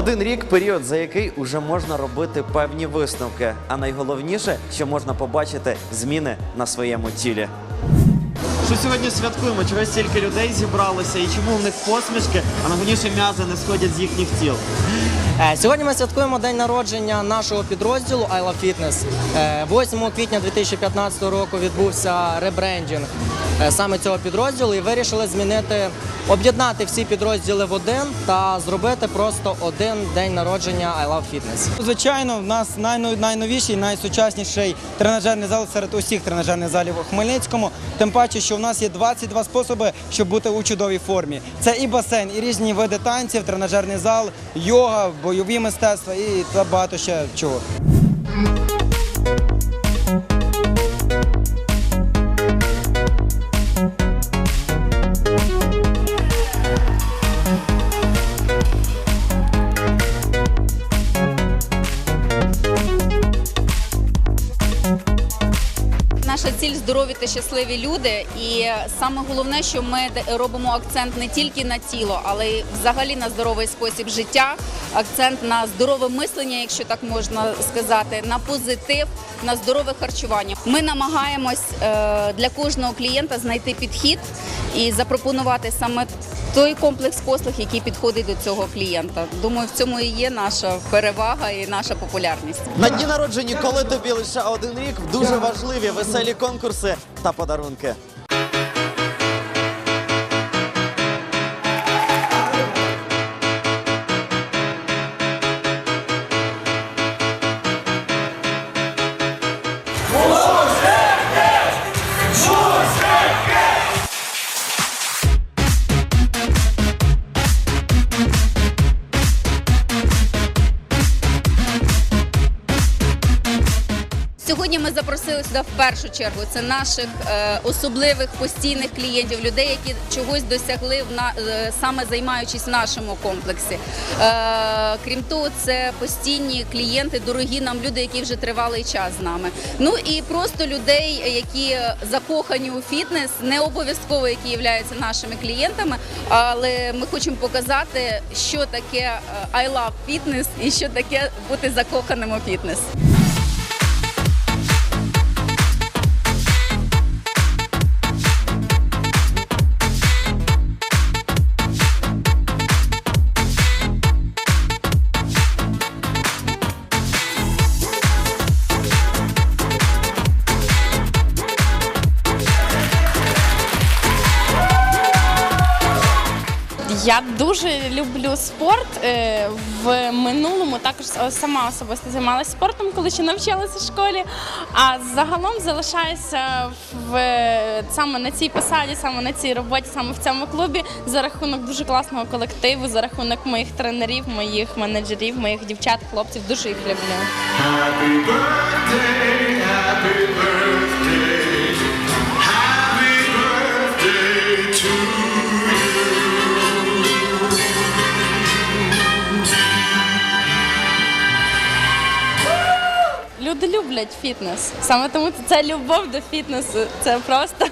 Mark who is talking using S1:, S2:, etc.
S1: Один рік період, за який уже можна робити певні висновки. А найголовніше, що можна побачити зміни на своєму тілі. Що сьогодні святкуємо? Чого стільки людей зібралося і чому в них посмішки, а найголовніше м'язи не сходять з їхніх тіл?
S2: Е, Сьогодні ми святкуємо день народження нашого підрозділу I Love Fitness. Е, 8 квітня 2015 року відбувся ребрендінг е, саме цього підрозділу і вирішили змінити, об'єднати всі підрозділи в один та зробити просто один день народження I Love Fitness.
S3: Звичайно, в нас найновіший, найсучасніший тренажерний зал серед усіх тренажерних залів у Хмельницькому. Тим паче, що в нас є 22 способи, щоб бути у чудовій формі. Це і басейн, і різні види танців, тренажерний зал, йога, бойові мистецтва і багато ще чого.
S4: Наша ціль здорові та щасливі люди. І саме головне, що ми робимо акцент не тільки на тіло, але й взагалі на здоровий спосіб життя, акцент на здорове мислення, якщо так можна сказати, на позитив, на здорове харчування. Ми намагаємось е, для кожного клієнта знайти підхід і запропонувати саме той комплекс послуг, який підходить до цього клієнта. Думаю, в цьому і є наша перевага і наша популярність.
S1: На дні народження, коли тобі лише один рік, дуже важливі веселі конкурси та подарунки.
S4: Запросили сюди в першу чергу. Це наших е, особливих постійних клієнтів, людей, які чогось досягли е, саме займаючись в нашому комплексі. Е, крім того, це постійні клієнти, дорогі нам люди, які вже тривалий час з нами. Ну і просто людей, які закохані у фітнес, не обов'язково які являються нашими клієнтами, але ми хочемо показати, що таке I love fitness і що таке бути закоханим у фітнес.
S5: Я дуже люблю спорт. Е, В минулому також сама особисто займалася спортом, коли ще навчалася в школі. А загалом залишаюся в саме на цій посаді, саме на цій роботі, саме в цьому клубі за рахунок дуже класного колективу, за рахунок моїх тренерів, моїх менеджерів, моїх дівчат, хлопців. Дуже їх люблю.
S6: Happy birthday, happy birthday,
S5: Люди люблять фітнес. Саме тому це любов до фітнесу. Це просто